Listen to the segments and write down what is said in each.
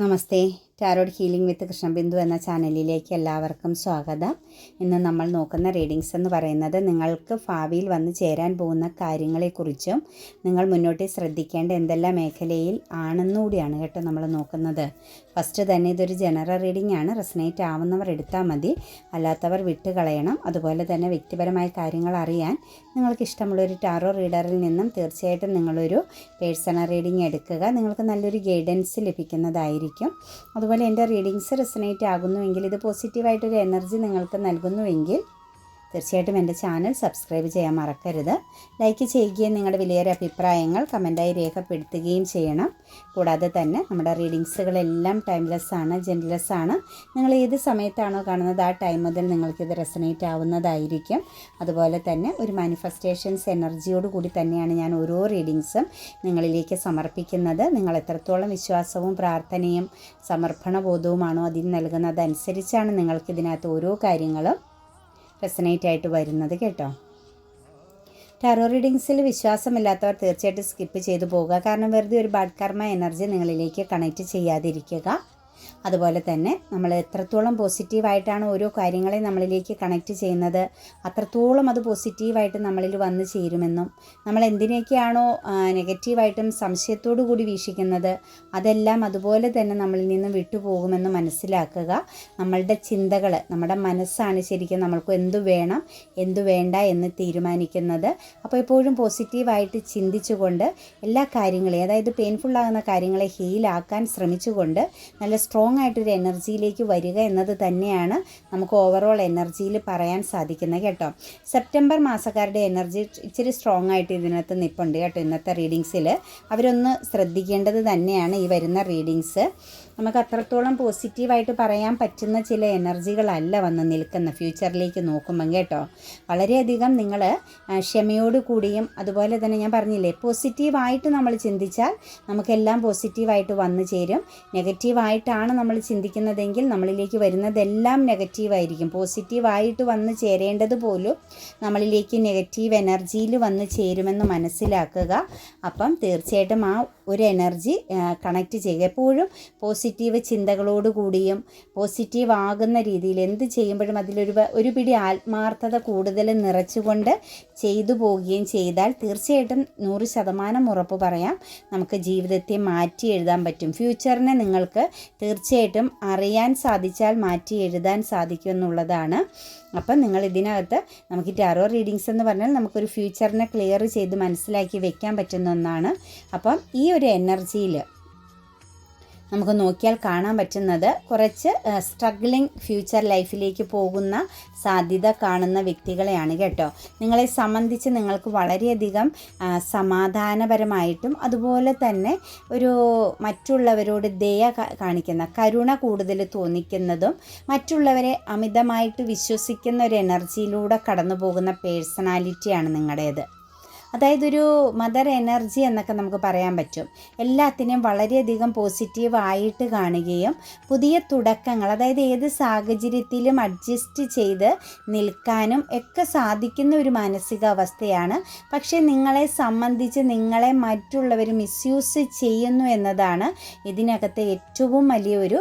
നമസ്തേ tarot healing വിത്ത് കൃഷ്ണബിന്ദു എന്ന ചാനലിലേക്ക് എല്ലാവർക്കും സ്വാഗതം. ഇന്ന് നമ്മൾ നോക്കുന്ന റീഡിങ്സ് എന്ന് പറയുന്നത് നിങ്ങൾക്ക് ഭാവിയിൽ വന്ന് ചേരാൻ പോകുന്ന കാര്യങ്ങളെക്കുറിച്ചും നിങ്ങൾ മുന്നോട്ട് ശ്രദ്ധിക്കേണ്ട എന്തെല്ലാം മേഖലയിൽ ആണെന്നുകൂടിയാണ് കേട്ടോ നമ്മൾ നോക്കുന്നത്. ഫസ്റ്റ് തന്നെ ഇതൊരു ജനറൽ റീഡിംഗ് ആണ്. റെസനേറ്റ് ആവുന്നവർ എടുത്താൽ മതി. അല്ലാത്തവർ വിട്ടുകളയണം. അതുപോലെ തന്നെ വ്യക്തിപരമായ കാര്യങ്ങൾ അറിയാൻ നിങ്ങൾക്ക് ഇഷ്ടമുള്ള ഒരു ടാറോ റീഡറിൽ നിന്നും തീർച്ചയായിട്ടും നിങ്ങളൊരു പേഴ്സണൽ റീഡിംഗ് എടുക്കുക. നിങ്ങൾക്ക് നല്ലൊരു ഗൈഡൻസ് ലഭിക്കുന്നതായിരിക്കും. അതുപോലെ എന്റെ റീഡിങ്സ് റെസനേറ്റ് ആകുന്നുവെങ്കിൽ ഇത് പോസിറ്റീവായിട്ടൊരു എനർജി നിങ്ങൾക്ക് നൽകുന്നുവെങ്കിൽ തീർച്ചയായിട്ടും എന്റെ ചാനൽ സബ്സ്ക്രൈബ് ചെയ്യാൻ മറക്കരുത്. ലൈക്ക് ചെയ്യുകയും നിങ്ങളുടെ വിലയേറെ അഭിപ്രായങ്ങൾ കമന്റായി രേഖപ്പെടുത്തുകയും ചെയ്യണം. കൂടാതെ തന്നെ നമ്മുടെ റീഡിങ്സുകളെല്ലാം ടൈംലെസ് ആണ് ജെൻലെസ് ആണ് നിങ്ങൾ ഏത് സമയത്താണോ കാണുന്നത് ആ ടൈം മുതൽ നിങ്ങൾക്കിത് റെസനേറ്റ് ആവുന്നതായിരിക്കും. അതുപോലെ തന്നെ ഒരു മാനിഫെസ്റ്റേഷൻസ് എനർജിയോട് കൂടി തന്നെയാണ് ഞാൻ ഓരോ റീഡിങ്സും നിങ്ങളിലേക്ക് സമർപ്പിക്കുന്നത്. നിങ്ങൾ എത്രത്തോളം വിശ്വാസവും പ്രാർത്ഥനയും സമർപ്പണ സമർപ്പണബോധവുമാണോ അതിന് നൽകുന്നത് അതനുസരിച്ചാണ് നിങ്ങൾക്കിതിനകത്ത് ഓരോ കാര്യങ്ങളും റെസനേറ്റ് ആയിട്ട് വരുന്നത് കേട്ടോ. ടെറോ റീഡിങ്സിൽ വിശ്വാസമില്ലാത്തവർ തീർച്ചയായിട്ടും സ്കിപ്പ് ചെയ്തു പോകുക കാരണം വെറുതെ ഒരു ബാഡ് കർമ്മ എനർജി നിങ്ങളിലേക്ക് കണക്റ്റ് ചെയ്യാതിരിക്കുക. അതുപോലെ തന്നെ നമ്മൾ എത്രത്തോളം പോസിറ്റീവായിട്ടാണ് ഓരോ കാര്യങ്ങളെ നമ്മളിലേക്ക് കണക്ട് ചെയ്യുന്നത് അത്രത്തോളം അത് പോസിറ്റീവായിട്ട് നമ്മളിൽ വന്നു ചേരുമെന്നും നമ്മൾ എന്തിനൊക്കെയാണോ നെഗറ്റീവായിട്ടും സംശയത്തോടു കൂടി വീക്ഷിക്കുന്നത് അതെല്ലാം അതുപോലെ തന്നെ നമ്മളിൽ നിന്ന് വിട്ടുപോകുമെന്ന് മനസ്സിലാക്കുക. നമ്മളുടെ ചിന്തകൾ നമ്മുടെ മനസ്സാണ് ശരിക്കും നമ്മൾക്ക് എന്തു വേണം എന്തു വേണ്ട എന്ന് തീരുമാനിക്കുന്നത്. അപ്പോൾ എപ്പോഴും പോസിറ്റീവായിട്ട് ചിന്തിച്ചുകൊണ്ട് എല്ലാ കാര്യങ്ങളെയും അതായത് പെയിൻഫുള്ളാകുന്ന കാര്യങ്ങളെ ഹീലാക്കാൻ ശ്രമിച്ചുകൊണ്ട് നല്ല സ്ട്രോങ് ആയിട്ടൊരു എനർജിയിലേക്ക് വരിക എന്നത് തന്നെയാണ് നമുക്ക് ഓവറോൾ എനർജിയിൽ പറയാൻ സാധിക്കുന്നത് കേട്ടോ. സെപ്റ്റംബർ മാസക്കാരുടെ എനർജി ഇച്ചിരി സ്ട്രോങ് ആയിട്ട് ഇതിനകത്ത് നിൽപ്പുണ്ട് കേട്ടോ ഇന്നത്തെ റീഡിങ്സിൽ. അവരൊന്ന് ശ്രദ്ധിക്കേണ്ടത് തന്നെയാണ് ഈ വരുന്ന റീഡിങ്സ്. നമുക്ക് അത്രത്തോളം പോസിറ്റീവായിട്ട് പറയാൻ പറ്റുന്ന ചില എനർജികളല്ല വന്ന് നിൽക്കുന്ന ഫ്യൂച്ചറിലേക്ക് നോക്കുമ്പം കേട്ടോ. വളരെയധികം നിങ്ങൾ ക്ഷമയോട് കൂടിയും അതുപോലെ തന്നെ ഞാൻ പറഞ്ഞില്ലേ പോസിറ്റീവായിട്ട് നമ്മൾ ചിന്തിച്ചാൽ നമുക്കെല്ലാം പോസിറ്റീവായിട്ട് വന്നു ചേരും. നെഗറ്റീവായിട്ടാണ് നമ്മൾ ചിന്തിക്കുന്നതെങ്കിൽ നമ്മളിലേക്ക് വരുന്നതെല്ലാം നെഗറ്റീവായിരിക്കും പോസിറ്റീവായിട്ട് വന്ന് ചേരേണ്ടത് പോലും നമ്മളിലേക്ക് നെഗറ്റീവ് എനർജിയിൽ വന്ന് ചേരുമെന്ന് മനസ്സിലാക്കുക. അപ്പം തീർച്ചയായിട്ടും ആ ഒരു എനർജി കണക്റ്റ് ചെയ്യുക. എപ്പോഴും പോസിറ്റീവ് ചിന്തകളോട് കൂടിയും പോസിറ്റീവ് ആകുന്ന രീതിയിൽ എന്ത് ചെയ്യുമ്പോഴും അതിലൊരു ഒരു പിടി ആത്മാർത്ഥത കൂടുതൽ നിറച്ചുകൊണ്ട് ചെയ്തു പോവുകയും ചെയ്താൽ തീർച്ചയായിട്ടും നൂറ് ശതമാനം ഉറപ്പ് പറയാം. നമുക്ക് ജീവിതത്തെ മാറ്റി എഴുതാൻ പറ്റും. ഫ്യൂച്ചറിനെ നിങ്ങൾക്ക് തീർച്ചയായിട്ടും അറിയാൻ സാധിച്ചാൽ മാറ്റി എഴുതാൻ സാധിക്കും എന്നുള്ളതാണ് അപ്പം നിങ്ങൾ ഇതിനകത്ത് നമുക്ക് ടാറോ റീഡിങ്സ് എന്ന് പറഞ്ഞാൽ നമുക്കൊരു ഫ്യൂച്ചറിനെ ക്ലിയർ ചെയ്ത് മനസ്സിലാക്കി വെക്കാൻ പറ്റുന്ന ഒന്നാണ്. അപ്പം ഈ ഒരു എനർജിയിൽ നമുക്ക് നോക്കിയാൽ കാണാൻ പറ്റുന്നത് കുറച്ച് സ്ട്രഗ്ലിംഗ് ഫ്യൂച്ചർ ലൈഫിലേക്ക് പോകുന്ന സാധ്യത കാണുന്ന വ്യക്തികളെയാണ് കേട്ടോ. നിങ്ങളെ സംബന്ധിച്ച് നിങ്ങൾക്ക് വളരെയധികം സമാധാനപരമായിട്ടും അതുപോലെ തന്നെ ഒരു മറ്റുള്ളവരോട് ദയ കാണിക്കുന്ന കരുണ കൂടുതൽ തോന്നിക്കുന്നതും മറ്റുള്ളവരെ അമിതമായിട്ട് വിശ്വസിക്കുന്ന ഒരു എനർജിയിലൂടെ കടന്നു പോകുന്ന പേഴ്സണാലിറ്റിയാണ് നിങ്ങളുടേത്. അതായത് ഒരു മദർ എനർജി എന്നൊക്കെ നമുക്ക് പറയാൻ പറ്റും. എല്ലാത്തിനെയും വളരെയധികം പോസിറ്റീവ് ആയിട്ട് കാണുകയും പുതിയ തുടക്കങ്ങൾ അതായത് ഏത് സാഹചര്യത്തിലും അഡ്ജസ്റ്റ് ചെയ്ത് നിൽക്കാനും ഒക്കെ സാധിക്കുന്ന ഒരു മാനസികാവസ്ഥയാണ്. പക്ഷേ നിങ്ങളെ സംബന്ധിച്ച് നിങ്ങളെ മറ്റുള്ളവർ മിസ്യൂസ് ചെയ്യുന്നു എന്നതാണ് ഇതിനകത്തെ ഏറ്റവും വലിയൊരു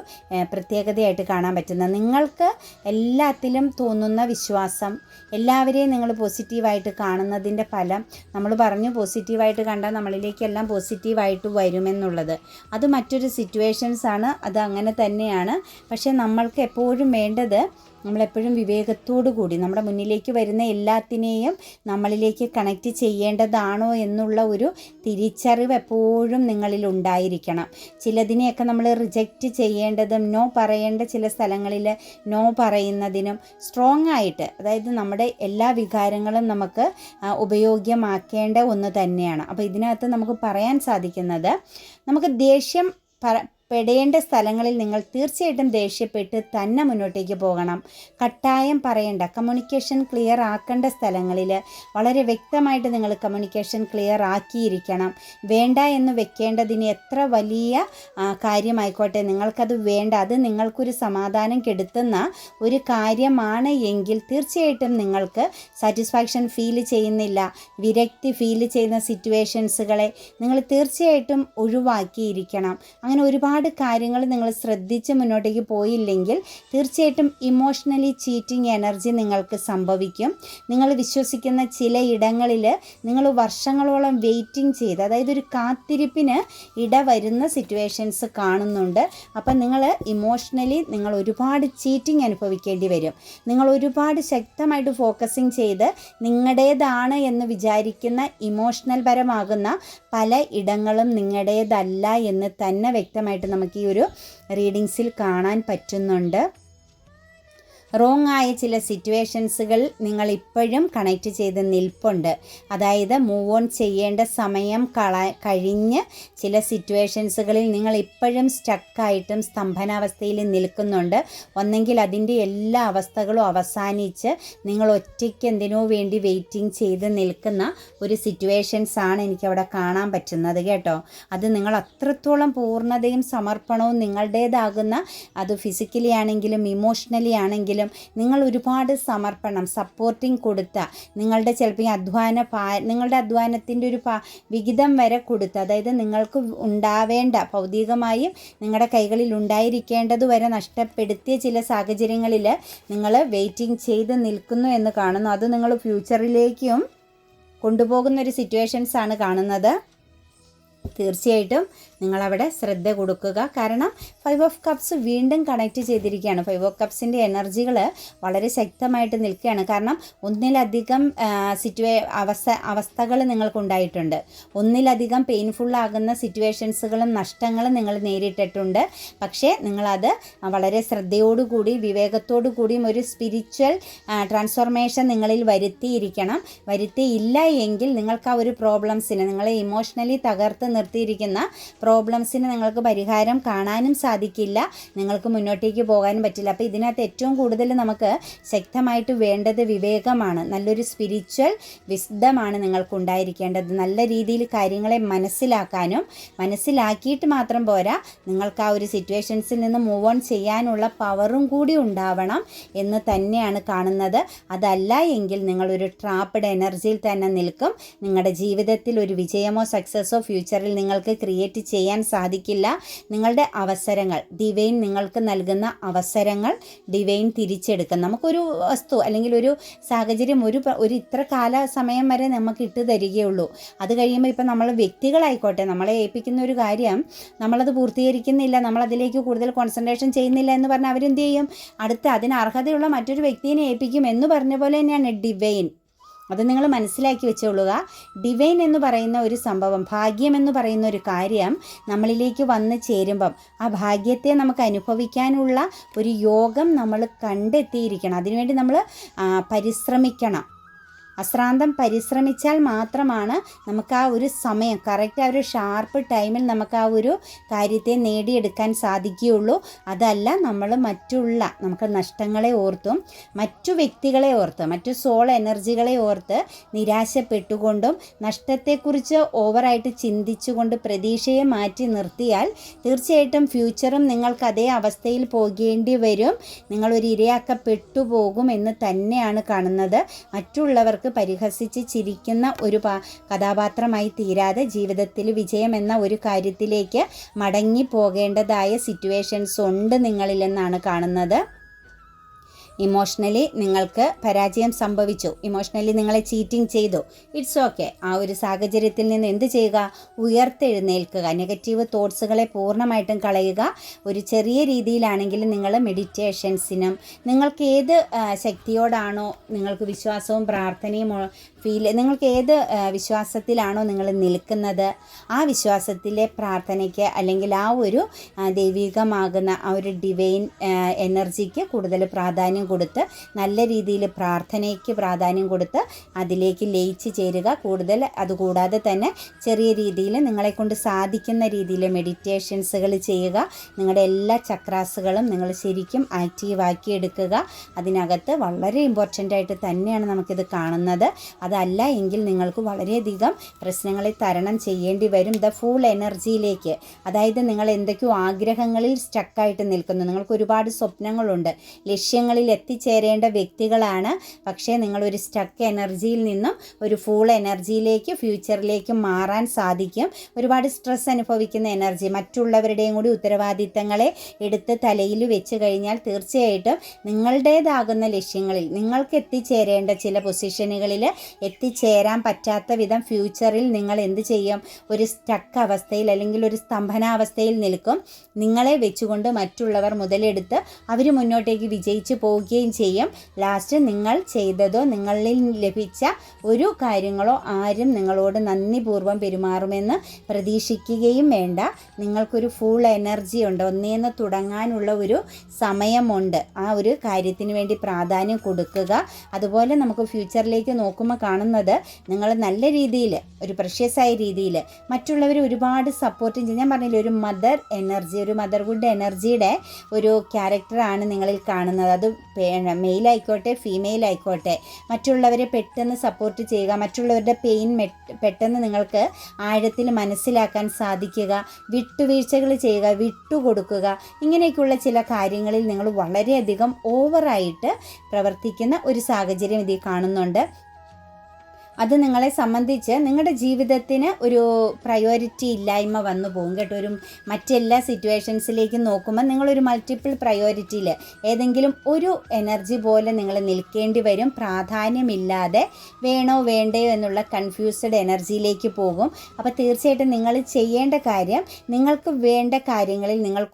പ്രത്യേകതയായിട്ട് കാണാൻ പറ്റുന്നത്. നിങ്ങൾക്ക് എല്ലാത്തിലും തോന്നുന്ന വിശ്വാസം എല്ലാവരെയും നിങ്ങൾ പോസിറ്റീവായിട്ട് കാണുന്നതിന്റെ ഫലം നമ്മൾ പറഞ്ഞു പോസിറ്റീവായിട്ട് കണ്ടാൽ നമ്മളിലേക്കെല്ലാം പോസിറ്റീവായിട്ട് വരുമെന്നുള്ളത്. അത് മറ്റൊരു സിറ്റുവേഷൻസാണ് അത് അങ്ങനെ തന്നെയാണ്. പക്ഷേ നമ്മൾക്ക് എപ്പോഴും വേണ്ടത് നമ്മളെപ്പോഴും വിവേകത്തോടു കൂടി നമ്മുടെ മുന്നിലേക്ക് വരുന്ന എല്ലാത്തിനെയും നമ്മളിലേക്ക് കണക്റ്റ് ചെയ്യേണ്ടതാണോ എന്നുള്ള ഒരു തിരിച്ചറിവ് എപ്പോഴും നിങ്ങളിൽ ഉണ്ടായിരിക്കണം. ചിലതിനെയൊക്കെ നമ്മൾ റിജക്റ്റ് ചെയ്യേണ്ടതും നോ പറയേണ്ട ചില സ്ഥലങ്ങളിൽ നോ പറയുന്നതിനും സ്ട്രോങ് ആയിട്ട് അതായത് നമ്മുടെ എല്ലാ വികാരങ്ങളും നമുക്ക് ഉപയോഗ്യമാക്കേണ്ട ഒന്ന് തന്നെയാണ്. അപ്പോൾ ഇതിനകത്ത് നമുക്ക് പറയാൻ സാധിക്കുന്നത് നമുക്ക് ദേഷ്യം പെടേണ്ട സ്ഥലങ്ങളിൽ നിങ്ങൾ തീർച്ചയായിട്ടും ദേഷ്യപ്പെട്ട് തന്നെ മുന്നോട്ടേക്ക് പോകണം. കട്ടായം പറയേണ്ട. കമ്മ്യൂണിക്കേഷൻ ക്ലിയർ ആക്കേണ്ട സ്ഥലങ്ങളിൽ വളരെ വ്യക്തമായിട്ട് നിങ്ങൾ കമ്മ്യൂണിക്കേഷൻ ക്ലിയർ ആക്കിയിരിക്കണം. വേണ്ട എന്ന് വെക്കേണ്ടതിന് എത്ര വലിയ കാര്യമായിക്കോട്ടെ നിങ്ങൾക്കത് വേണ്ട. അത് നിങ്ങൾക്കൊരു സമാധാനം കെടുത്തുന്ന ഒരു കാര്യമാണ് എങ്കിൽ തീർച്ചയായിട്ടും നിങ്ങൾക്ക് സാറ്റിസ്ഫാക്ഷൻ ഫീൽ ചെയ്യുന്നില്ല. വിരക്തി ഫീൽ ചെയ്യുന്ന സിറ്റുവേഷൻസുകളെ നിങ്ങൾ തീർച്ചയായിട്ടും ഒഴിവാക്കിയിരിക്കണം. അങ്ങനെ ഒരുപാട് ഒരുപാട് കാര്യങ്ങൾ നിങ്ങൾ ശ്രദ്ധിച്ച് മുന്നോട്ടേക്ക് പോയില്ലെങ്കിൽ തീർച്ചയായിട്ടും ഇമോഷണലി ചീറ്റിംഗ് എനർജി നിങ്ങൾക്ക് സംഭവിക്കും. നിങ്ങൾ വിശ്വസിക്കുന്ന ചില ഇടങ്ങളിൽ നിങ്ങൾ വർഷങ്ങളോളം വെയിറ്റിംഗ് ചെയ്ത് അതായത് ഒരു കാത്തിരിപ്പിന് ഇടവരുന്ന സിറ്റുവേഷൻസ് കാണുന്നുണ്ട്. അപ്പം നിങ്ങൾ ഇമോഷണലി നിങ്ങൾ ഒരുപാട് ചീറ്റിംഗ് അനുഭവിക്കേണ്ടി വരും. നിങ്ങൾ ഒരുപാട് ശക്തമായിട്ട് ഫോക്കസിങ് ചെയ്ത് നിങ്ങളുടേതാണ് എന്ന് വിചാരിക്കുന്ന ഇമോഷണൽ പരമാകുന്ന പല ഇടങ്ങളും നിങ്ങളുടേതല്ല എന്ന് തന്നെ വ്യക്തമായിട്ട് നമുക്ക് ഈ ഒരു റീഡിങ്സിൽ കാണാൻ പറ്റുന്നുണ്ട്. റോങ് ആയ ചില സിറ്റുവേഷൻസുകൾ നിങ്ങൾ ഇപ്പോഴും കണക്റ്റ് ചെയ്ത് നിൽപ്പുണ്ട്. അതായത് മൂവ് ഓൺ ചെയ്യേണ്ട സമയം കള കഴിഞ്ഞ് ചില സിറ്റുവേഷൻസുകളിൽ നിങ്ങൾ ഇപ്പോഴും സ്റ്റക്കായിട്ടും സ്തംഭനാവസ്ഥയിൽ നിൽക്കുന്നുണ്ട്. ഒന്നെങ്കിൽ അതിന്റെ എല്ലാ അവസ്ഥകളും അവസാനിച്ച് നിങ്ങൾ ഒറ്റയ്ക്ക് എന്തിനോ വേണ്ടി വെയിറ്റിംഗ് ചെയ്ത് നിൽക്കുന്ന ഒരു സിറ്റുവേഷൻസ് ആണ് എനിക്കവിടെ കാണാൻ പറ്റുന്നത് കേട്ടോ. അത് നിങ്ങൾ അത്രത്തോളം പൂർണതയും സമർപ്പണവും നിങ്ങളുടേതാകുന്ന അത് ഫിസിക്കലി ആണെങ്കിലും ഇമോഷണലി ആണെങ്കിലും നിങ്ങൾ ഒരുപാട് സമർപ്പണം സപ്പോർട്ടിങ് കൊടുത്ത നിങ്ങളുടെ ചിലപ്പോൾ ഈ അധ്വാന പാ നിങ്ങളുടെ അധ്വാനത്തിന്റെ ഒരു പാ വിഹിതം വരെ കൊടുത്ത് അതായത് നിങ്ങൾക്ക് ഉണ്ടാവേണ്ട ഭൗതികമായും നിങ്ങളുടെ കൈകളിൽ ഉണ്ടായിരിക്കേണ്ടത് വരെ നഷ്ടപ്പെടുത്തിയ ചില സാഹചര്യങ്ങളിൽ നിങ്ങൾ വെയിറ്റിംഗ് ചെയ്ത് നിൽക്കുന്നു എന്ന് കാണുന്നു. അത് നിങ്ങൾ ഫ്യൂച്ചറിലേക്കും കൊണ്ടുപോകുന്ന ഒരു സിറ്റുവേഷൻസ് ആണ് കാണുന്നത്. തീർച്ചയായിട്ടും നിങ്ങളവിടെ ശ്രദ്ധ കൊടുക്കുക. കാരണം ഫൈവ് ഓഫ് കപ്സ് വീണ്ടും കണക്റ്റ് ചെയ്തിരിക്കുകയാണ്. ഫൈവ് ഓഫ് കപ്സിന്റെ എനർജികൾ വളരെ ശക്തമായിട്ട് നിൽക്കുകയാണ്. കാരണം ഒന്നിലധികം സിറ്റുവേ അവസ്ഥ അവസ്ഥകൾ നിങ്ങൾക്കുണ്ടായിട്ടുണ്ട്. ഒന്നിലധികം പെയിൻഫുള്ളാകുന്ന സിറ്റുവേഷൻസുകളും നഷ്ടങ്ങളും നിങ്ങൾ നേരിട്ടിട്ടുണ്ട്. പക്ഷേ നിങ്ങളത് വളരെ ശ്രദ്ധയോടുകൂടി വിവേകത്തോടു കൂടിയും ഒരു സ്പിരിച്വൽ ട്രാൻസ്ഫോർമേഷൻ നിങ്ങളിൽ വരുത്തിയിരിക്കണം. വരുത്തിയില്ല എങ്കിൽ നിങ്ങൾക്ക് ആ ഒരു പ്രോബ്ലംസിന് നിങ്ങളെ ഇമോഷണലി തകർത്ത് നിർത്തിയിരിക്കുന്ന പ്രോബ്ലംസിന് നിങ്ങൾക്ക് പരിഹാരം കാണാനും സാധിക്കില്ല. നിങ്ങൾക്ക് മുന്നോട്ടേക്ക് പോകാനും പറ്റില്ല. അപ്പോൾ ഇതിനകത്ത് ഏറ്റവും കൂടുതൽ നമുക്ക് ശക്തമായിട്ട് വേണ്ടത് വിവേകമാണ്. നല്ലൊരു സ്പിരിച്വൽ വിശുദ്ധമാണ് നിങ്ങൾക്ക് ഉണ്ടായിരിക്കേണ്ടത് നല്ല രീതിയിൽ കാര്യങ്ങളെ മനസ്സിലാക്കാനും മനസ്സിലാക്കിയിട്ട് മാത്രം പോരാ നിങ്ങൾക്ക് ആ ഒരു സിറ്റുവേഷൻസിൽ നിന്ന് മൂവ് ഓൺ ചെയ്യാനുള്ള പവറും കൂടി ഉണ്ടാവണം എന്ന് തന്നെയാണ് കാണുന്നത്. അതല്ല എങ്കിൽ നിങ്ങളൊരു ട്രാപ്പഡ് എനർജിയിൽ തന്നെ നിൽക്കും. നിങ്ങളുടെ ജീവിതത്തിൽ ഒരു വിജയമോ സക്സസ്സോ ഫ്യൂച്ചറിൽ നിങ്ങൾക്ക് ക്രിയേറ്റ് ചെയ്യാൻ സാധിക്കില്ല. നിങ്ങളുടെ അവസരങ്ങൾ ഡിവൈൻ നിങ്ങൾക്ക് നൽകുന്ന അവസരങ്ങൾ ഡിവൈൻ തിരിച്ചെടുക്കും നമുക്കൊരു വസ്തു അല്ലെങ്കിൽ ഒരു സാഹചര്യം ഒരു ഒരു ഇത്ര കാല സമയം വരെ നമുക്ക് ഇട്ട് തരികയുള്ളൂ. അത് കഴിയുമ്പോൾ ഇപ്പം നമ്മൾ വ്യക്തികളായിക്കോട്ടെ നമ്മളെ ഏൽപ്പിക്കുന്ന ഒരു കാര്യം നമ്മളത് പൂർത്തീകരിക്കുന്നില്ല നമ്മളതിലേക്ക് കൂടുതൽ കോൺസെൻട്രേഷൻ ചെയ്യുന്നില്ല എന്ന് പറഞ്ഞാൽ അവരെന്ത് ചെയ്യും? അടുത്ത അതിന് അർഹതയുള്ള മറ്റൊരു വ്യക്തിയെ ഏൽപ്പിക്കും എന്ന് പറഞ്ഞ പോലെ തന്നെയാണ് ഡിവൈൻ അത് നിങ്ങൾ മനസ്സിലാക്കി വെച്ചോളുക. ഡിവൈൻ എന്ന് പറയുന്ന ഒരു സംഭവം ഭാഗ്യം എന്ന് പറയുന്ന ഒരു കാര്യം നമ്മളിലേക്ക് വന്ന് ചേരുമ്പം ആ ഭാഗ്യത്തെ നമുക്ക് അനുഭവിക്കാനുള്ള ഒരു യോഗം നമ്മൾ കണ്ടെത്തിയിരിക്കണം. അതിനുവേണ്ടി നമ്മൾ പരിശ്രമിക്കണം. അശ്രാന്തം പരിശ്രമിച്ചാൽ മാത്രമാണ് നമുക്ക് ആ ഒരു സമയം കറക്റ്റ് ആ ഒരു ഷാർപ്പ് ടൈമിൽ നമുക്ക് ആ ഒരു കാര്യത്തെ നേടിയെടുക്കാൻ സാധിക്കുകയുള്ളൂ. അതല്ല നമ്മൾ മറ്റുള്ള നമുക്ക് നഷ്ടങ്ങളെ ഓർത്തും മറ്റു വ്യക്തികളെ ഓർത്ത് മറ്റു സോൾ എനർജികളെ ഓർത്ത് നിരാശപ്പെട്ടുകൊണ്ടും നഷ്ടത്തെക്കുറിച്ച് ഓവറായിട്ട് ചിന്തിച്ചുകൊണ്ട് പ്രതീക്ഷയെ മാറ്റി നിർത്തിയാൽ തീർച്ചയായിട്ടും ഫ്യൂച്ചറും നിങ്ങൾക്ക് അതേ അവസ്ഥയിൽ പോകേണ്ടി വരും. നിങ്ങളൊരു ഇരയാക്കപ്പെട്ടു പോകും എന്ന് തന്നെയാണ് കാണുന്നത്. മറ്റുള്ളവർക്ക് പരിഹസിച്ച് ചിരിക്കുന്ന ഒരു കഥാപാത്രമായി തീരാതെ ജീവിതത്തിൽ വിജയം എന്ന ഒരു കാര്യത്തിലേക്ക് മടങ്ങി പോകേണ്ടതായ സിറ്റുവേഷൻസ് ഉണ്ട് നിങ്ങളിലെന്നാണ് കാണുന്നത്. ഇമോഷണലി നിങ്ങൾക്ക് പരാജയം സംഭവിച്ചു. ഇമോഷണലി നിങ്ങളെ ചീറ്റിംഗ് ചെയ്തു. ഇറ്റ്സ് ഓക്കെ ആ ഒരു സാഹചര്യത്തിൽ നിന്ന് എന്ത് ചെയ്യുക? ഉയർത്തെഴുന്നേൽക്കുക. നെഗറ്റീവ് തോട്ട്സുകളെ പൂർണമായിട്ടും കളയുക. ഒരു ചെറിയ രീതിയിലാണെങ്കിലും നിങ്ങൾ മെഡിറ്റേഷൻസിനും നിങ്ങൾക്ക് ഏത് ശക്തിയോടാണോ നിങ്ങൾക്ക് വിശ്വാസവും പ്രാർത്ഥനയും ഫീൽ നിങ്ങൾക്ക് ഏത് വിശ്വാസത്തിലാണോ നിങ്ങൾ നിൽക്കുന്നത് ആ വിശ്വാസത്തിലെ പ്രാർത്ഥനയ്ക്ക് അല്ലെങ്കിൽ ആ ഒരു ദൈവികമാകുന്ന ആ ഒരു ഡിവൈൻ എനർജിക്ക് കൂടുതൽ പ്രാധാന്യം കൊടുത്ത് നല്ല രീതിയിൽ പ്രാർത്ഥനയ്ക്ക് പ്രാധാന്യം കൊടുത്ത് അതിലേക്ക് ലയിച്ച് ചേരുക. കൂടുതൽ അതുകൂടാതെ തന്നെ ചെറിയ രീതിയിൽ നിങ്ങളെക്കൊണ്ട് സാധിക്കുന്ന രീതിയിൽ മെഡിറ്റേഷൻസുകൾ ചെയ്യുക. നിങ്ങളുടെ എല്ലാ ചക്രാസുകളും നിങ്ങൾ ശരിക്കും ആക്റ്റീവാക്കി എടുക്കുക. അതിനകത്ത് വളരെ ഇമ്പോർട്ടന്റ് ആയിട്ട് തന്നെയാണ് നമുക്കിത് കാണുന്നത്. അതല്ല എങ്കിൽ നിങ്ങൾക്ക് വളരെയധികം പ്രശ്നങ്ങളെ തരണം ചെയ്യേണ്ടി വരും. ദ ഫുൾ എനർജിയിലേക്ക് അതായത് നിങ്ങൾ എന്തൊക്കെയോ ആഗ്രഹങ്ങളിൽ സ്റ്റക്കായിട്ട് നിൽക്കുന്നു. നിങ്ങൾക്ക് ഒരുപാട് സ്വപ്നങ്ങളുണ്ട്. ലക്ഷ്യങ്ങളിൽ എത്തിച്ചേരേണ്ട വ്യക്തികളാണ്. പക്ഷേ നിങ്ങളൊരു സ്റ്റക്ക് എനർജിയിൽ നിന്നും ഒരു ഫുൾ എനർജിയിലേക്ക് ഫ്യൂച്ചറിലേക്ക് മാറാൻ സാധിക്കും. ഒരുപാട് സ്ട്രെസ് അനുഭവിക്കുന്ന എനർജി മറ്റുള്ളവരുടെയും കൂടി ഉത്തരവാദിത്തങ്ങളെ എടുത്ത് തലയിൽ വെച്ച് കഴിഞ്ഞാൽ തീർച്ചയായിട്ടും നിങ്ങളുടേതാകുന്ന ലക്ഷ്യങ്ങളിൽ നിങ്ങൾക്ക് എത്തിച്ചേരേണ്ട ചില പൊസിഷനുകളിൽ എത്തിച്ചേരാൻ പറ്റാത്ത വിധം ഫ്യൂച്ചറിൽ നിങ്ങൾ എന്ത് ചെയ്യും? ഒരു സ്റ്റക്ക് അവസ്ഥയിൽ അല്ലെങ്കിൽ ഒരു സ്തംഭനാവസ്ഥയിൽ നിൽക്കും. നിങ്ങളെ വെച്ചുകൊണ്ട് മറ്റുള്ളവർ മുതലെടുത്ത് അവർ മുന്നോട്ടേക്ക് വിജയിച്ചു പോവുകയും ചെയ്യും. ലാസ്റ്റ് നിങ്ങൾ ചെയ്തതോ നിങ്ങളിൽ ലഭിച്ച ഒരു കാര്യങ്ങളോ ആരും നിങ്ങളോട് നന്ദിപൂർവം പെരുമാറുമെന്ന് പ്രതീക്ഷിക്കുകയും വേണ്ട. നിങ്ങൾക്കൊരു ഫുൾ എനർജി ഉണ്ട്. ഒന്നേന്ന് തുടങ്ങാനുള്ള ഒരു സമയമുണ്ട്. ആ ഒരു കാര്യത്തിന് വേണ്ടി പ്രാധാന്യം കൊടുക്കുക. അതുപോലെ നമുക്ക് ഫ്യൂച്ചറിലേക്ക് നോക്കുമ്പോൾ കാണുന്നത് നിങ്ങൾ നല്ല രീതിയിൽ ഒരു പ്രഷ്യസായ രീതിയിൽ മറ്റുള്ളവർ ഒരുപാട് സപ്പോർട്ടും ചെയ്യും. ഞാൻ പറഞ്ഞില്ല ഒരു മദർ എനർജി ഒരു മദർഹുഡ് എനർജിയുടെ ഒരു ക്യാരക്ടറാണ് നിങ്ങളിൽ കാണുന്നത്. അത് മെയിൽ ആയിക്കോട്ടെ ഫീമെയിൽ ആയിക്കോട്ടെ മറ്റുള്ളവരെ പെട്ടെന്ന് സപ്പോർട്ട് ചെയ്യുക മറ്റുള്ളവരുടെ പെയിൻ പെട്ടെന്ന് നിങ്ങൾക്ക് ആഴത്തിൽ മനസ്സിലാക്കാൻ സാധിക്കുക വിട്ടുവീഴ്ചകൾ ചെയ്യുക വിട്ടുകൊടുക്കുക ഇങ്ങനെയൊക്കെയുള്ള ചില കാര്യങ്ങളിൽ നിങ്ങൾ വളരെയധികം ഓവറായിട്ട് പ്രവർത്തിക്കുന്ന ഒരു സാഹചര്യം ഇതിൽ കാണുന്നുണ്ട്. അത് നിങ്ങളെ സംബന്ധിച്ച് നിങ്ങളുടെ ജീവിതത്തിന് ഒരു പ്രയോറിറ്റി ഇല്ലായ്മ വന്നു പോകും കേട്ടോ. ഒരു മറ്റെല്ലാ സിറ്റുവേഷൻസിലേക്കും നോക്കുമ്പോൾ നിങ്ങളൊരു മൾട്ടിപ്പിൾ പ്രയോറിറ്റിയിൽ ഏതെങ്കിലും ഒരു എനർജി പോലെ നിങ്ങൾ നിൽക്കേണ്ടി വരും. പ്രാധാന്യമില്ലാതെ വേണോ വേണ്ടയോ എന്നുള്ള കൺഫ്യൂസ്ഡ് എനർജിയിലേക്ക് പോകും. അപ്പോൾ തീർച്ചയായിട്ടും നിങ്ങൾ ചെയ്യേണ്ട കാര്യം നിങ്ങൾക്ക് വേണ്ട കാര്യങ്ങളിൽ നിങ്ങൾ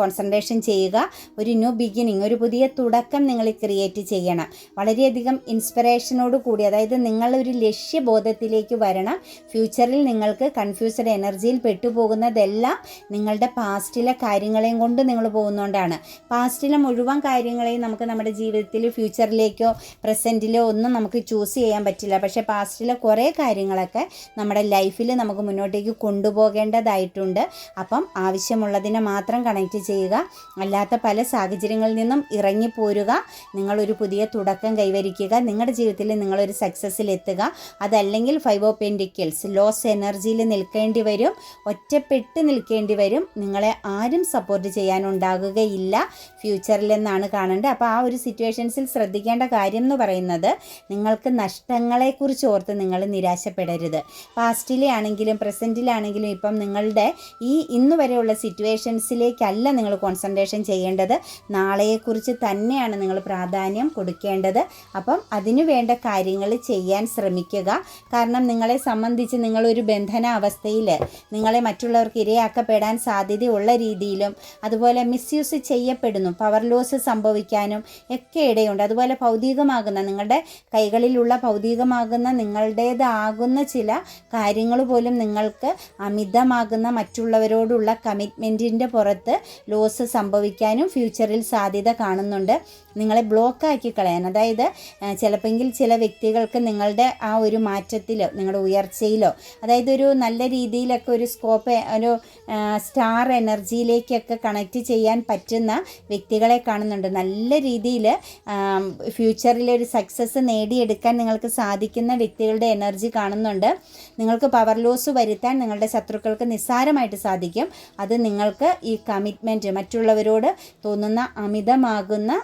കോൺസെൻട്രേഷൻ ചെയ്യുക ഒരു ന്യൂ ബിഗിനിങ് ഒരു പുതിയ തുടക്കം നിങ്ങൾ ക്രിയേറ്റ് ചെയ്യണം. വളരെയധികം ഇൻസ്പിറേഷനോട് കൂടി അതായത് നിങ്ങളൊരു ലക്ഷ്യബോധത്തിലേക്ക് വരണം. ഫ്യൂച്ചറിൽ നിങ്ങൾക്ക് കൺഫ്യൂസ്ഡ് എനർജിയിൽ പെട്ടുപോകുന്നതെല്ലാം നിങ്ങളുടെ പാസ്റ്റിലെ കാര്യങ്ങളെയും കൊണ്ട് നിങ്ങൾ പോകുന്നതുകൊണ്ടാണ് പാസ്റ്റിലെ മുഴുവൻ കാര്യങ്ങളെയും നമുക്ക് നമ്മുടെ ജീവിതത്തിൽ ഫ്യൂച്ചറിലേക്കോ പ്രസന്റിലോ ഒന്നും നമുക്ക് ചൂസ് ചെയ്യാൻ പറ്റില്ല. പക്ഷേ പാസ്റ്റിലെ കുറേ കാര്യങ്ങളൊക്കെ നമ്മുടെ ലൈഫിൽ നമുക്ക് മുന്നോട്ടേക്ക് കൊണ്ടുപോകേണ്ടതായിട്ടുണ്ട്. അപ്പം ആവശ്യമുള്ളതിനെ മാത്രം കണക്ട് ചെയ്യുക. അല്ലാത്ത പല സാഹചര്യങ്ങളിൽ നിന്നും ഇറങ്ങി ഇറങ്ങിപ്പോരുക. നിങ്ങളൊരു പുതിയ തുടക്കം കൈവരിക്കുക. നിങ്ങളുടെ ജീവിതത്തിൽ നിങ്ങളൊരു സക്സസ്സിലെത്തുക അതല്ലെങ്കിൽ ഫൈവ് ഓ പെൻഡിക്കിൾസ് ലോസ് എനർജിയിൽ നിൽക്കേണ്ടി വരും. ഒറ്റപ്പെട്ട് നിൽക്കേണ്ടി വരും. നിങ്ങളെ ആരും സപ്പോർട്ട് ചെയ്യാനുണ്ടാകുകയില്ല ഫ്യൂച്ചറിൽ എന്നാണ് കാണേണ്ടത്. അപ്പോൾ ആ ഒരു സിറ്റുവേഷൻസിൽ ശ്രദ്ധിക്കേണ്ട കാര്യം എന്ന് പറയുന്നത് നിങ്ങൾക്ക് നഷ്ടങ്ങളെക്കുറിച്ച് ഓർത്ത് നിങ്ങൾ നിരാശപ്പെടരുത്. പാസ്റ്റിലെ ആണെങ്കിലും പ്രസന്റിലാണെങ്കിലും ഇപ്പം നിങ്ങളുടെ ഈ ഇന്ന് വരെയുള്ള സിറ്റുവേഷൻസിലേക്കല്ല നിങ്ങൾ കോൺസെൻട്രേഷൻ ചെയ്യേണ്ടത്. നാളെയെക്കുറിച്ച് തന്നെയാണ് നിങ്ങൾ പ്രാധാന്യം കൊടുക്കേണ്ടത്. അപ്പം അതിനു വേണ്ട കാര്യങ്ങൾ ചെയ്യാൻ ശ്രമിക്കുക. കാരണം നിങ്ങളെ സംബന്ധിച്ച് നിങ്ങളൊരു ബന്ധന അവസ്ഥയിൽ നിങ്ങളെ മറ്റുള്ളവർക്ക് ഇരയാക്കപ്പെടാൻ സാധ്യതയുള്ള രീതിയിലും അതുപോലെ മിസ്യൂസ് ചെയ്യപ്പെടുന്നു. പവർ ലോസ് സംഭവിക്കാനും ഒക്കെ ഇടയുണ്ട്. അതുപോലെ ഭൗതികമാകുന്ന നിങ്ങളുടെ കൈകളിലുള്ള ഭൗതികമാകുന്ന നിങ്ങളുടേതാകുന്ന ചില കാര്യങ്ങൾ പോലും നിങ്ങൾക്ക് അമിതമാകുന്ന മറ്റുള്ളവരോടുള്ള കമ്മിറ്റ്മെന്റിന്റെ പുറത്ത് ലോസ് സംഭവിക്കാനും ഫ്യൂച്ചറിൽ സാധ്യത കാണുന്നുണ്ട്. നിങ്ങളെ ബ്ലോക്കാക്കി കളയാൻ. അതായത് ചിലപ്പോൾ ചില വ്യക്തികൾക്ക് നിങ്ങളുടെ ആ ഒരു മാറ്റത്തിലോ നിങ്ങളുടെ ഉയർച്ചയിലോ അതായത് ഒരു നല്ല രീതിയിലൊക്കെ ഒരു സ്കോപ്പ് ഒരു സ്റ്റാർ എനർജിയിലേക്കൊക്കെ കണക്റ്റ് ചെയ്യാൻ പറ്റുന്ന വ്യക്തികളെ കാണുന്നുണ്ട്. നല്ല രീതിയിൽ ഫ്യൂച്ചറിൽ ഒരു സക്സസ് നേടിയെടുക്കാൻ നിങ്ങൾക്ക് സാധിക്കുന്ന വ്യക്തികളുടെ എനർജി കാണുന്നുണ്ട്. നിങ്ങൾക്ക് പവർ ലോസ് വരുത്താൻ നിങ്ങളുടെ ശത്രുക്കൾക്ക് നിസ്സാരമായിട്ട് സാധിക്കും. അത് നിങ്ങൾക്ക് ഈ കമ്മിറ്റ്മെന്റ് മറ്റുള്ളവരോട് തോന്നുന്ന അമിതമാകുന്ന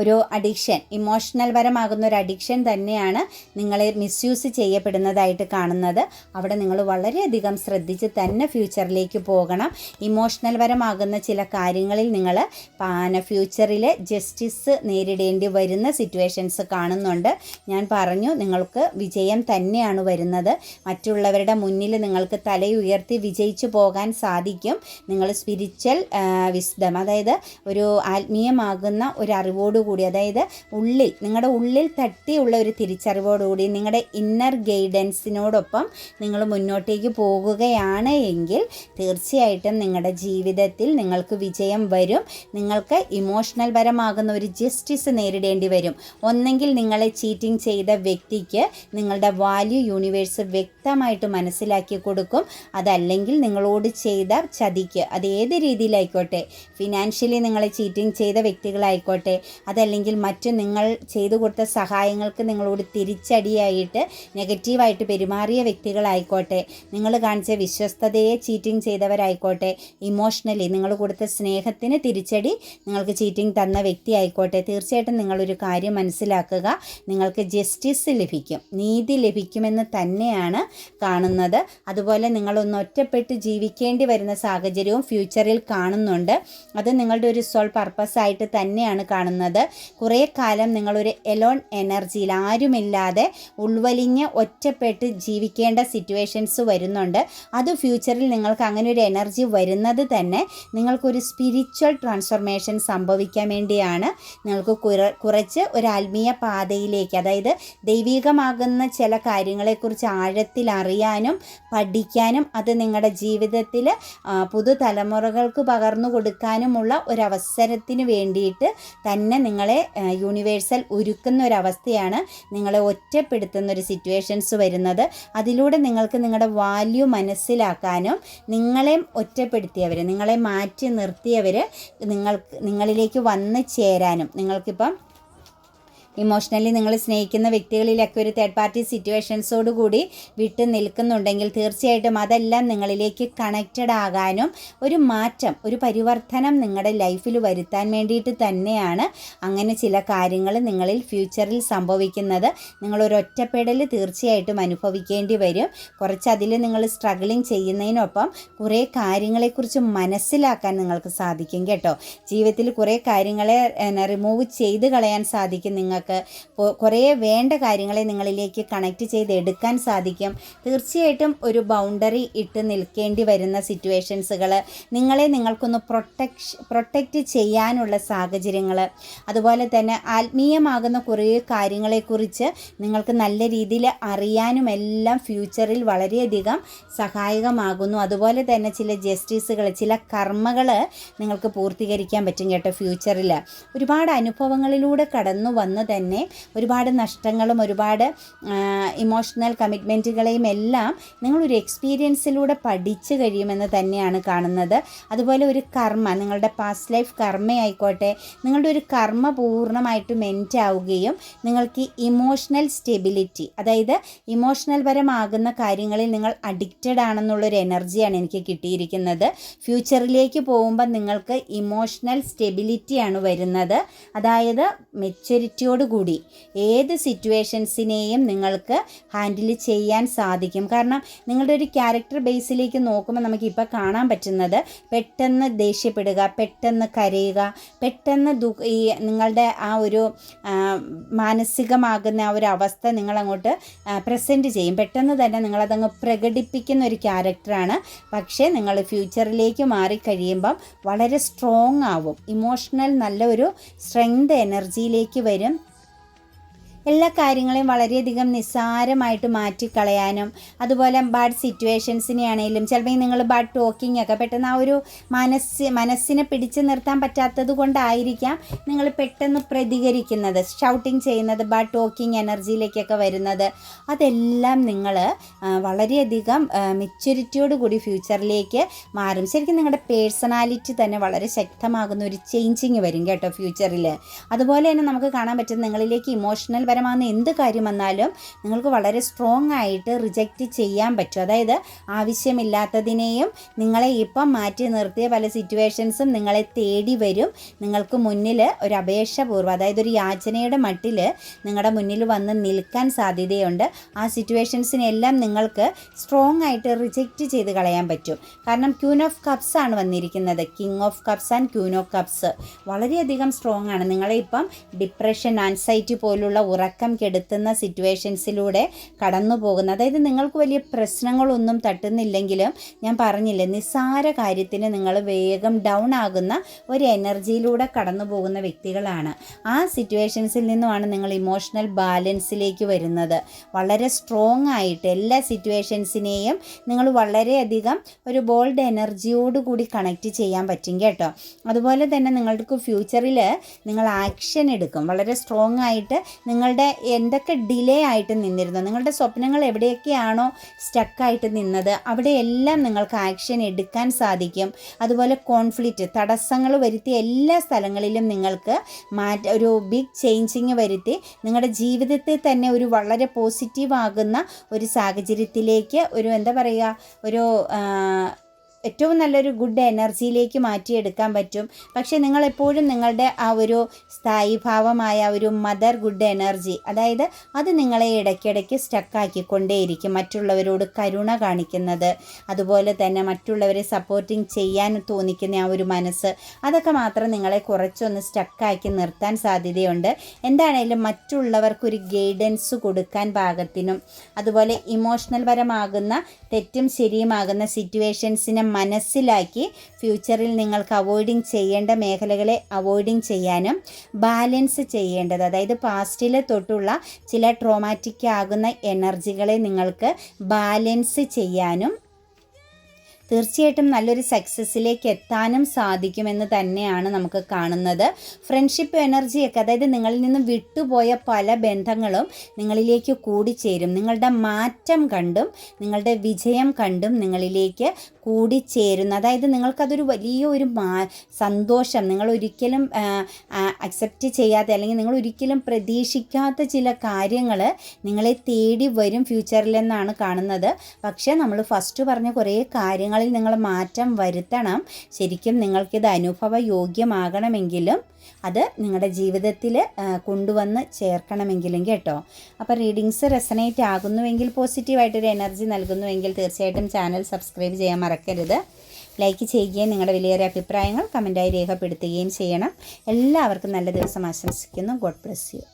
ഒരു അഡിക്ഷൻ ഇമോഷണൽ പരമാകുന്ന ഒരു അഡിക്ഷൻ തന്നെയാണ് നിങ്ങളെ മിസ്യൂസ് ചെയ്യപ്പെടുന്നതായിട്ട് കാണുന്നത്. അവിടെ നിങ്ങൾ വളരെയധികം ശ്രദ്ധിച്ച് തന്നെ ഫ്യൂച്ചറിലേക്ക് പോകണം. ഇമോഷണൽ പരമാകുന്ന ചില കാര്യങ്ങളിൽ നിങ്ങൾ പാന ഫ്യൂച്ചറിൽ ജസ്റ്റിസ് നേരിടേണ്ടി വരുന്ന സിറ്റുവേഷൻസ് കാണുന്നുണ്ട്. ഞാൻ പറഞ്ഞു നിങ്ങൾക്ക് വിജയം തന്നെയാണ് വരുന്നത്. മറ്റുള്ളവരുടെ മുന്നിൽ നിങ്ങൾക്ക് തലയുയർത്തി വിജയിച്ചു പോകാൻ സാധിക്കും. നിങ്ങൾ സ്പിരിച്വൽ വിസ്ഡം അതായത് ഒരു ആത്മീയമാകുന്ന ഒരു അറിവോട് കൂടി അതായത് ഉള്ളിൽ നിങ്ങളുടെ ഉള്ളിൽ തട്ടിയുള്ള ഒരു തിരിച്ചറിവോടുകൂടി നിങ്ങളുടെ ഇന്നർ ഗൈഡൻസിനോടൊപ്പം നിങ്ങൾ മുന്നോട്ടേക്ക് പോകുകയാണ് എങ്കിൽ തീർച്ചയായിട്ടും നിങ്ങളുടെ ജീവിതത്തിൽ നിങ്ങൾക്ക് വിജയം വരും. നിങ്ങൾക്ക് ഇമോഷണൽ പരമാകുന്ന ഒരു ജസ്റ്റിസ് നേരിടേണ്ടി വരും. ഒന്നെങ്കിൽ നിങ്ങളെ ചീറ്റിംഗ് ചെയ്ത വ്യക്തിക്ക് നിങ്ങളുടെ വാല്യൂ യൂണിവേഴ്സ് വ്യക്തമായിട്ട് മനസ്സിലാക്കി കൊടുക്കും. അതല്ലെങ്കിൽ നിങ്ങളോട് ചെയ്ത ചതിക്ക് അത് ഏത് രീതിയിലായിക്കോട്ടെ ഫിനാൻഷ്യലി നിങ്ങളെ ചീറ്റിംഗ് ചെയ്ത വ്യക്തികളായിക്കോട്ടെ അത് അതല്ലെങ്കിൽ മറ്റ് നിങ്ങൾ ചെയ്തു കൊടുത്ത സഹായങ്ങൾക്ക് നിങ്ങളോട് തിരിച്ചടിയായിട്ട് നെഗറ്റീവായിട്ട് പെരുമാറിയ വ്യക്തികളായിക്കോട്ടെ നിങ്ങൾ കാണിച്ച വിശ്വസ്തതയെ ചീറ്റിംഗ് ചെയ്തവരായിക്കോട്ടെ ഇമോഷണലി നിങ്ങൾ കൊടുത്ത സ്നേഹത്തിന് തിരിച്ചടി നിങ്ങൾക്ക് ചീറ്റിംഗ് തന്ന വ്യക്തി ആയിക്കോട്ടെ തീർച്ചയായിട്ടും നിങ്ങളൊരു കാര്യം മനസ്സിലാക്കുക നിങ്ങൾക്ക് ജസ്റ്റിസ് ലഭിക്കും നീതി ലഭിക്കുമെന്ന് തന്നെയാണ് കാണുന്നത്. അതുപോലെ നിങ്ങളൊന്ന് ഒറ്റപ്പെട്ട് ജീവിക്കേണ്ടി വരുന്ന സാഹചര്യവും ഫ്യൂച്ചറിൽ കാണുന്നുണ്ട്. അത് നിങ്ങളുടെ ഒരു സോൾ പർപ്പസ് ആയിട്ട് തന്നെയാണ് കാണുന്നത്. കുറേ കാലം നിങ്ങളൊരു എലോൺ എനർജിയിൽ ആരുമില്ലാതെ ഉൾവലിഞ്ഞ് ഒറ്റപ്പെട്ട് ജീവിക്കേണ്ട സിറ്റുവേഷൻസ് വരുന്നുണ്ട്. അത് ഫ്യൂച്ചറിൽ നിങ്ങൾക്ക് അങ്ങനെ ഒരു എനർജി വരുന്നത് തന്നെ നിങ്ങൾക്കൊരു സ്പിരിച്വൽ ട്രാൻസ്ഫോർമേഷൻ സംഭവിക്കാൻ വേണ്ടിയാണ്. നിങ്ങൾക്ക് കുറച്ച് ഒരു ആത്മീയ പാതയിലേക്ക് അതായത് ദൈവികമാകുന്ന ചില കാര്യങ്ങളെക്കുറിച്ച് ആഴത്തിൽ അറിയാനും പഠിക്കാനും അത് നിങ്ങളുടെ ജീവിതത്തിൽ പുതുതലമുറകൾക്ക് പകർന്നു കൊടുക്കാനുമുള്ള ഒരവസരത്തിന് വേണ്ടിയിട്ട് തന്നെ നിങ്ങളെ യൂണിവേഴ്സൽ ഒരുക്കുന്ന ഒരു അവസ്ഥയാണ് നിങ്ങളെ ഒറ്റപ്പെടുത്തുന്ന ഒരു സിറ്റുവേഷൻസ് വരുന്നത്. അതിലൂടെ നിങ്ങൾക്ക് നിങ്ങളുടെ വാല്യൂ മനസ്സിലാക്കാനും നിങ്ങളെ ഒറ്റപ്പെടുത്തിയവർ നിങ്ങളെ മാറ്റി നിർത്തിയവർ നിങ്ങൾക്ക് നിങ്ങളിലേക്ക് വന്നു ചേരാനും നിങ്ങൾക്കിപ്പം ഇമോഷണലി നിങ്ങൾ സ്നേഹിക്കുന്ന വ്യക്തികളിലൊക്കെ ഒരു തേർഡ് പാർട്ടി സിറ്റുവേഷൻസോട് കൂടി വിട്ട് നിൽക്കുന്നുണ്ടെങ്കിൽ തീർച്ചയായിട്ടും അതെല്ലാം നിങ്ങളിലേക്ക് കണക്റ്റഡ് ആകാനും ഒരു മാറ്റം ഒരു പരിവർത്തനം നിങ്ങളുടെ ലൈഫിൽ വരുത്താൻ വേണ്ടിയിട്ട് തന്നെയാണ് അങ്ങനെ ചില കാര്യങ്ങൾ നിങ്ങളിൽ ഫ്യൂച്ചറിൽ സംഭവിക്കുന്നത്. നിങ്ങളൊരു ഒറ്റപ്പെടൽ തീർച്ചയായിട്ടും അനുഭവിക്കേണ്ടി വരും. കുറച്ച് അതിൽ നിങ്ങൾ സ്ട്രഗിളിങ് ചെയ്യുന്നതിനൊപ്പം കുറേ കാര്യങ്ങളെക്കുറിച്ച് മനസ്സിലാക്കാൻ നിങ്ങൾക്ക് സാധിക്കും കേട്ടോ. ജീവിതത്തിൽ കുറേ കാര്യങ്ങളെ റിമൂവ് ചെയ്ത് കളയാൻ സാധിക്കും നിങ്ങൾക്ക്. കൊ- കുറേ വേണ്ട കാര്യങ്ങളെ നിങ്ങളിലേക്ക് കണക്ട് ചെയ്ത് എടുക്കാൻ സാധിക്കും. തീർച്ചയായിട്ടും ഒരു ബൗണ്ടറി ഇട്ട് നിൽക്കേണ്ടി വരുന്ന സിറ്റുവേഷൻസുകൾ നിങ്ങളെ നിങ്ങൾക്കൊന്ന് പ്രൊട്ടക്ഷ പ്രൊട്ടക്റ്റ് ചെയ്യാനുള്ള സാഹചര്യങ്ങൾ അതുപോലെ തന്നെ ആത്മീയമാകുന്ന കുറേ കാര്യങ്ങളെക്കുറിച്ച് നിങ്ങൾക്ക് നല്ല രീതിയിൽ അറിയാനും എല്ലാം ഫ്യൂച്ചറിൽ വളരെയധികം സഹായകമാകുന്നു. അതുപോലെ തന്നെ ചില ജസ്റ്റിസുകൾ ചില കർമ്മകൾ നിങ്ങൾക്ക് പൂർത്തീകരിക്കാൻ പറ്റും കേട്ടോ ഫ്യൂച്ചറിൽ ഒരുപാട് അനുഭവങ്ങളിലൂടെ കടന്നു വന്ന് തന്നെ ഒരുപാട് നഷ്ടങ്ങളും ഒരുപാട് ഇമോഷണൽ കമ്മിറ്റ്മെന്റുകളെയും എല്ലാം നിങ്ങളൊരു എക്സ്പീരിയൻസിലൂടെ പഠിച്ചു കഴിയുമെന്ന് തന്നെയാണ് കാണുന്നത്. അതുപോലെ ഒരു കർമ്മ നിങ്ങളുടെ പാസ്റ്റ് ലൈഫ് കർമ്മയായിക്കോട്ടെ നിങ്ങളുടെ ഒരു കർമ്മ പൂർണമായിട്ടും എൻഡ് ആവുകയും നിങ്ങൾക്ക് ഇമോഷണൽ സ്റ്റെബിലിറ്റി അതായത് ഇമോഷണൽ പരമാകുന്ന കാര്യങ്ങളിൽ നിങ്ങൾ അഡിക്റ്റഡ് ആണെന്നുള്ളൊരു എനർജിയാണ് എനിക്ക് കിട്ടിയിരിക്കുന്നത്. ഫ്യൂച്ചറിലേക്ക് പോകുമ്പോൾ നിങ്ങൾക്ക് ഇമോഷണൽ സ്റ്റെബിലിറ്റിയാണ് വരുന്നത്. അതായത് മെച്യൂരിറ്റിയോട് കൂടി ഏത് സിറ്റുവേഷൻസിനെയും നിങ്ങൾക്ക് ഹാൻഡിൽ ചെയ്യാൻ സാധിക്കും. കാരണം നിങ്ങളുടെ ഒരു ക്യാരക്ടർ ബേസിലേക്ക് നോക്കുമ്പോൾ നമുക്കിപ്പോൾ കാണാൻ പറ്റുന്നത് പെട്ടെന്ന് ദേഷ്യപ്പെടുക പെട്ടെന്ന് കരയുക പെട്ടെന്ന് ദു ഈ നിങ്ങളുടെ ആ ഒരു മാനസികമാകുന്ന ആ ഒരു അവസ്ഥ നിങ്ങളങ്ങോട്ട് പ്രസന്റ് ചെയ്യും. പെട്ടെന്ന് തന്നെ നിങ്ങളതങ്ങ് പ്രകടിപ്പിക്കുന്ന ഒരു ക്യാരക്ടറാണ്. പക്ഷേ നിങ്ങൾ ഫ്യൂച്ചറിലേക്ക് മാറിക്കഴിയുമ്പം വളരെ സ്ട്രോങ് ആവും. ഇമോഷണൽ നല്ലൊരു സ്ട്രെങ്ത് എനർജിയിലേക്ക് വരും. എല്ലാ കാര്യങ്ങളെയും വളരെയധികം നിസ്സാരമായിട്ട് മാറ്റിക്കളയാനും അതുപോലെ ബാഡ് സിറ്റുവേഷൻസിനെ ആണെങ്കിലും ചിലപ്പോൾ നിങ്ങൾ ബാഡ് ടോക്കിംഗ് ഒക്കെ പെട്ടെന്ന് ആ ഒരു മനസ്സ് മനസ്സിനെ പിടിച്ചു നിർത്താൻ പറ്റാത്തത് കൊണ്ടായിരിക്കാം നിങ്ങൾ പെട്ടെന്ന് പ്രതികരിക്കുന്നത് ഷൗട്ടിങ് ചെയ്യുന്നത് ബാഡ് ടോക്കിംഗ് എനർജിയിലേക്കൊക്കെ വരുന്നത്. അതെല്ലാം നിങ്ങൾ വളരെയധികം മെച്യൂരിറ്റിയോട് കൂടി ഫ്യൂച്ചറിലേക്ക് മാറും. ശരിക്കും നിങ്ങളുടെ പേഴ്സണാലിറ്റി തന്നെ വളരെ ശക്തമാകുന്ന ഒരു ചേഞ്ചിങ് വരും കേട്ടോ ഫ്യൂച്ചറിൽ അതുപോലെ തന്നെ നമുക്ക് കാണാൻ പറ്റും നിങ്ങളിലേക്ക് ഇമോഷണൽ പരമാകുന്ന എന്ത് കാര്യം വന്നാലും നിങ്ങൾക്ക് വളരെ സ്ട്രോങ് ആയിട്ട് റിജക്റ്റ് ചെയ്യാൻ പറ്റും. അതായത് ആവശ്യമില്ലാത്തതിനെയും നിങ്ങളെ ഇപ്പം മാറ്റി നിർത്തിയ പല സിറ്റുവേഷൻസും നിങ്ങളെ തേടി വരും. നിങ്ങൾക്ക് മുന്നിൽ ഒരു അപേക്ഷപൂർവം അതായത് ഒരു യാചനയുടെ മട്ടിൽ നിങ്ങളുടെ മുന്നിൽ വന്ന് നിൽക്കാൻ സാധ്യതയുണ്ട്. ആ സിറ്റുവേഷൻസിനെല്ലാം നിങ്ങൾക്ക് സ്ട്രോങ് ആയിട്ട് റിജക്റ്റ് ചെയ്ത് കളയാൻ പറ്റും. കാരണം ക്യൂൻ ഓഫ് കപ്സ് ആണ് വന്നിരിക്കുന്നത്. King of cups and queen of cups വളരെയധികം സ്ട്രോങ് ആണ്. നിങ്ങളെ ഇപ്പം ഡിപ്രഷൻ ആൻസൈറ്റി പോലുള്ള ഉറക്കം കെടുത്തുന്ന സിറ്റുവേഷൻസിലൂടെ കടന്നു പോകുന്നത് അതായത് നിങ്ങൾക്ക് വലിയ പ്രശ്നങ്ങളൊന്നും തട്ടുന്നില്ലെങ്കിലും ഞാൻ പറഞ്ഞില്ലേ നിസ്സാര കാര്യത്തിന് നിങ്ങൾ വേഗം ഡൗൺ ആകുന്ന ഒരു എനർജിയിലൂടെ കടന്നു പോകുന്ന വ്യക്തികളാണ്. ആ സിറ്റുവേഷൻസിൽ നിന്നുമാണ് നിങ്ങൾ ഇമോഷണൽ ബാലൻസിലേക്ക് വരുന്നത്. വളരെ സ്ട്രോങ് ആയിട്ട് എല്ലാ സിറ്റുവേഷൻസിനെയും നിങ്ങൾ വളരെയധികം ഒരു ബോൾഡ് എനർജിയോട് കൂടി കണക്റ്റ് ചെയ്യാൻ പറ്റും കേട്ടോ. അതുപോലെ തന്നെ നിങ്ങൾക്ക് ഫ്യൂച്ചറിൽ നിങ്ങൾ ആക്ഷൻ എടുക്കും. വളരെ സ്ട്രോങ് ആയിട്ട് നിങ്ങളുടെ നിങ്ങളുടെ എന്തൊക്കെ ഡിലേ ആയിട്ട് നിന്നിരുന്നു? നിങ്ങളുടെ സ്വപ്നങ്ങൾ എവിടെയൊക്കെയാണോ സ്റ്റക്കായിട്ട് നിന്നത്? അവിടെയെല്ലാം നിങ്ങൾക്ക് ആക്ഷൻ എടുക്കാൻ സാധിക്കും. അതുപോലെ കോൺഫ്ലിക്റ്റ് തടസ്സങ്ങൾ വരുത്തിയ എല്ലാ സ്ഥലങ്ങളിലും നിങ്ങൾക്ക് മാറ്റ ഒരു ബിഗ് ചേഞ്ചിങ് വരുത്തി നിങ്ങളുടെ ജീവിതത്തെ തന്നെ ഒരു വളരെ പോസിറ്റീവ് ആകുന്ന ഒരു സാഹചര്യത്തിലേക്ക് ഒരു എന്താ പറയുക? ഒരു ഏറ്റവും നല്ലൊരു ഗുഡ് എനർജിയിലേക്ക് മാറ്റിയെടുക്കാൻ പറ്റും. പക്ഷേ നിങ്ങളെപ്പോഴും നിങ്ങളുടെ ആ ഒരു സ്ഥായിഭാവമായ ഒരു മദർ ഗുഡ് എനർജി അതായത് അത് നിങ്ങളെ ഇടയ്ക്കിടയ്ക്ക് സ്റ്റക്കാക്കിക്കൊണ്ടേയിരിക്കും മറ്റുള്ളവരോട് കരുണ കാണിക്കുന്നത്. അതുപോലെ തന്നെ മറ്റുള്ളവരെ സപ്പോർട്ടിങ് ചെയ്യാൻ തോന്നിക്കുന്ന ആ ഒരു മനസ്സ് അതൊക്കെ മാത്രം നിങ്ങളെ കുറച്ചൊന്ന് സ്റ്റക്കാക്കി നിർത്താൻ സാധ്യതയുണ്ട്. എന്താണേലും മറ്റുള്ളവർക്കൊരു ഗൈഡൻസ് കൊടുക്കാൻ പാകത്തിനും അതുപോലെ ഇമോഷണൽ പരമാകുന്ന തെറ്റും ശരിയുമാകുന്ന സിറ്റുവേഷൻസിനെ മനസ്സിലാക്കി ഫ്യൂച്ചറിൽ നിങ്ങൾക്ക് അവോയ്ഡിങ് ചെയ്യേണ്ട മേഖലകളെ അവോയ്ഡിങ് ചെയ്യാനും ബാലൻസ് ചെയ്യേണ്ടത്. അതായത് പാസ്റ്റിൽ തൊട്ടുള്ള ചില ട്രോമാറ്റിക് ആകുന്ന എനർജികളെ നിങ്ങൾക്ക് ബാലൻസ് ചെയ്യാനും തീർച്ചയായിട്ടും നല്ലൊരു സക്സസ്സിലേക്ക് എത്താനും സാധിക്കുമെന്ന് തന്നെയാണ് നമുക്ക് കാണുന്നത്. ഫ്രണ്ട്ഷിപ്പ് എനർജിയൊക്കെ അതായത് നിങ്ങളിൽ നിന്ന് വിട്ടുപോയ പല ബന്ധങ്ങളും നിങ്ങളിലേക്ക് കൂടിച്ചേരും. നിങ്ങളുടെ മാറ്റം കണ്ടും നിങ്ങളുടെ വിജയം കണ്ടും നിങ്ങളിലേക്ക് കൂടിച്ചേരുന്ന. അതായത് നിങ്ങൾക്കതൊരു വലിയ ഒരു മാ സന്തോഷം. നിങ്ങൾ ഒരിക്കലും അക്സെപ്റ്റ് ചെയ്യാതെ അല്ലെങ്കിൽ നിങ്ങൾ ഒരിക്കലും പ്രതീക്ഷിക്കാത്ത ചില കാര്യങ്ങൾ നിങ്ങളെ തേടി വരും ഫ്യൂച്ചറിലെന്നാണ് കാണുന്നത്. പക്ഷേ നമ്മൾ ഫസ്റ്റ് പറഞ്ഞ കുറേ കാര്യങ്ങളിൽ നിങ്ങൾ മാറ്റം വരുത്തണം. ശരിക്കും നിങ്ങൾക്കിത് അനുഭവ യോഗ്യമാകണമെങ്കിലും അത് നിങ്ങളുടെ ജീവിതത്തിൽ കൊണ്ടുവന്ന് ചേർക്കണമെങ്കിലും കേട്ടോ. അപ്പോൾ റീഡിങ്സ് റെസനേറ്റ് ആകുന്നുവെങ്കിൽ പോസിറ്റീവായിട്ടൊരു എനർജി നൽകുന്നുവെങ്കിൽ തീർച്ചയായിട്ടും ചാനൽ സബ്സ്ക്രൈബ് ചെയ്യാൻ മറക്കരുത്. ലൈക്ക് ചെയ്യുകയും നിങ്ങളുടെ വിലയേറിയ അഭിപ്രായങ്ങൾ കമന്റായി രേഖപ്പെടുത്തുകയും ചെയ്യണം. എല്ലാവർക്കും നല്ല ദിവസം ആശംസിക്കുന്നു. God bless you.